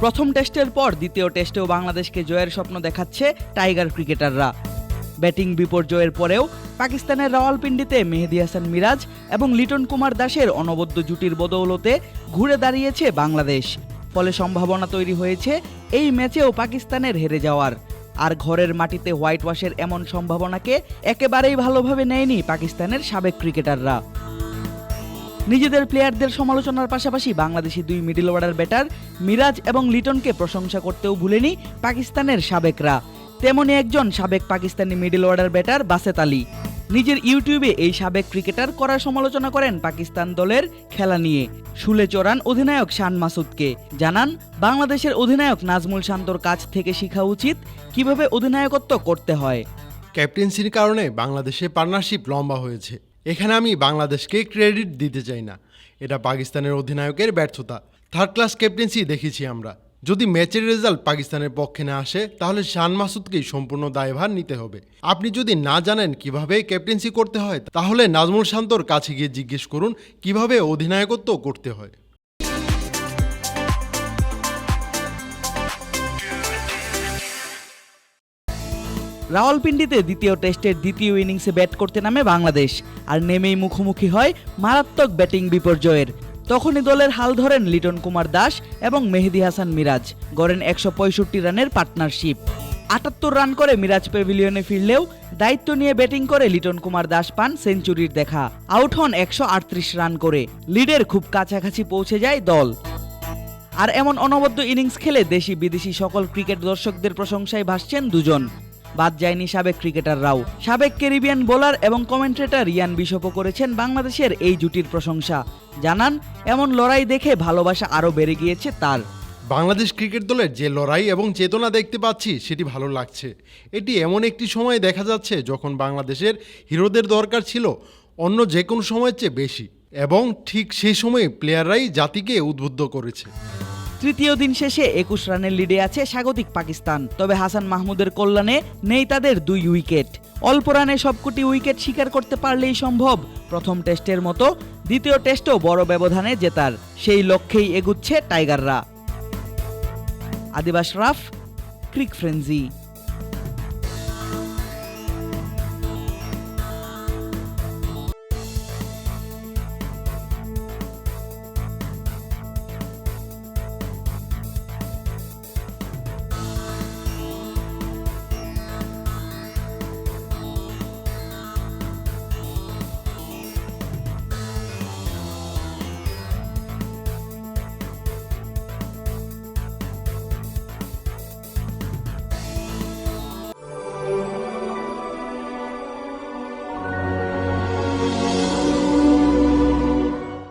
প্রথম টেস্টের পর দ্বিতীয় টেস্টেও বাংলাদেশকে জয়ের স্বপ্ন দেখাচ্ছে টাইগার ক্রিকেটাররা। ব্যাটিং বিপর্যয়ের পরেও পাকিস্তানের রাওয়ালপিন্ডিতে মেহেদি হাসান মিরাজ এবং লিটন কুমার দাসের অনবদ্য জুটির বদৌলতে ঘুরে দাঁড়িয়েছে বাংলাদেশ। ফলে সম্ভাবনা তৈরি হয়েছে এই ম্যাচেও পাকিস্তানের হেরে যাওয়ার। আর ঘরের মাটিতে হোয়াইট ওয়াশের এমন সম্ভাবনাকে একেবারেই ভালোভাবে নেয়নি পাকিস্তানের সাবেক ক্রিকেটাররা। নিজেদের প্লেয়ারদের সমালোচনার পাশাপাশি বাংলাদেশি দুই মিডল অর্ডার ব্যাটার মিরাজ এবং লিটনকে প্রশংসা করতেও ভুলেনি পাকিস্তানের সাবেকরা। তেমনই একজন সাবেক Pakistani middle order batter Basit Ali. নিজের ইউটিউবে এই সাবেক ক্রিকেটার করার সমালোচনা করেন পাকিস্তান দলের খেলা নিয়ে। শুলে চড়ান অধিনায়ক শান মাসুদকে। জানান, বাংলাদেশের অধিনায়ক নাজমুল শান্তর কাছ থেকে শেখা উচিত কীভাবে অধিনায়কত্ব করতে হয়। ক্যাপ্টেন্সির কারণে বাংলাদেশে পার্টনারশিপ লম্বা হয়েছে। এখানে আমি বাংলাদেশকে ক্রেডিট দিতে চাই না। এটা পাকিস্তানের অধিনায়কের ব্যর্থতা। থার্ড ক্লাস ক্যাপ্টেন্সি দেখেছি আমরা। যদি ম্যাচের রেজাল্ট পাকিস্তানের পক্ষে না আসে, তাহলে শান মাসুদকেই সম্পূর্ণ দায়ভার নিতে হবে। আপনি যদি না জানেন কীভাবে ক্যাপ্টেন্সি করতে হয়, তাহলে নাজমুল শান্তর কাছে গিয়ে জিজ্ঞেস করুন কীভাবে অধিনায়কত্ব করতে হয়। রাওয়ালপিন্ডিতে দ্বিতীয় টেস্টের দ্বিতীয় ইনিংসে ব্যাট করতে নামে বাংলাদেশ, আর নেমেই মুখোমুখি হয় মারাত্মক ব্যাটিং বিপর্যয়ের। তখনই দলের হাল ধরেন লিটন কুমার দাস এবং মেহেদি হাসান মিরাজ, গড়েন একশো পঁয়ষট্টি রানের পার্টনারশিপ। আটাত্তর রান করে মিরাজ প্যাভিলিয়নে ফিরলেও দায়িত্ব নিয়ে ব্যাটিং করে লিটন কুমার দাস পান সেঞ্চুরির দেখা। আউট হন একশো আটত্রিশ রান করে। লিডের খুব কাছাকাছি পৌঁছে যায় দল। আর এমন অনবদ্য ইনিংস খেলে দেশি বিদেশি সকল ক্রিকেট দর্শকদের প্রশংসায় ভাসছেন দুজন। বাদ যায়নি সাবেক ক্রিকেটাররাও সাবেক ক্যারিবিয়ান বোলার এবং কমেন্ট্রেটর রিয়ান বিশপও করেছেন বাংলাদেশের এই জুটির প্রশংসা। জানান, এমন লড়াই দেখে ভালোবাসা আরও বেড়ে গিয়েছে তার। বাংলাদেশ ক্রিকেট দলের যে লড়াই এবং চেতনা দেখতে পাচ্ছি, সেটি ভালো লাগছে। এটি এমন একটি সময় দেখা যাচ্ছে যখন বাংলাদেশের হিরোদের দরকার ছিল অন্য যে কোনো সময়ের চেয়ে বেশি। এবং ঠিক সেই সময়ে প্লেয়াররাই জাতিকে উদ্বুদ্ধ করেছে। তৃতীয় দিন শেষে একুশ রানের লিডে আছে স্বাগতিক পাকিস্তান। তবে হাসান মাহমুদের কল্যাণে নেই তাদের দুই উইকেট। অল্প রানে সবকটি উইকেট শিকার করতে পারলেই সম্ভব। প্রথম টেস্টের মতো দ্বিতীয় টেস্টও বড় ব্যবধানে জেতার। সেই লক্ষ্যেই এগুচ্ছে টাইগাররা। আদিবাস রাফ, ক্রিক ফ্রেন্জি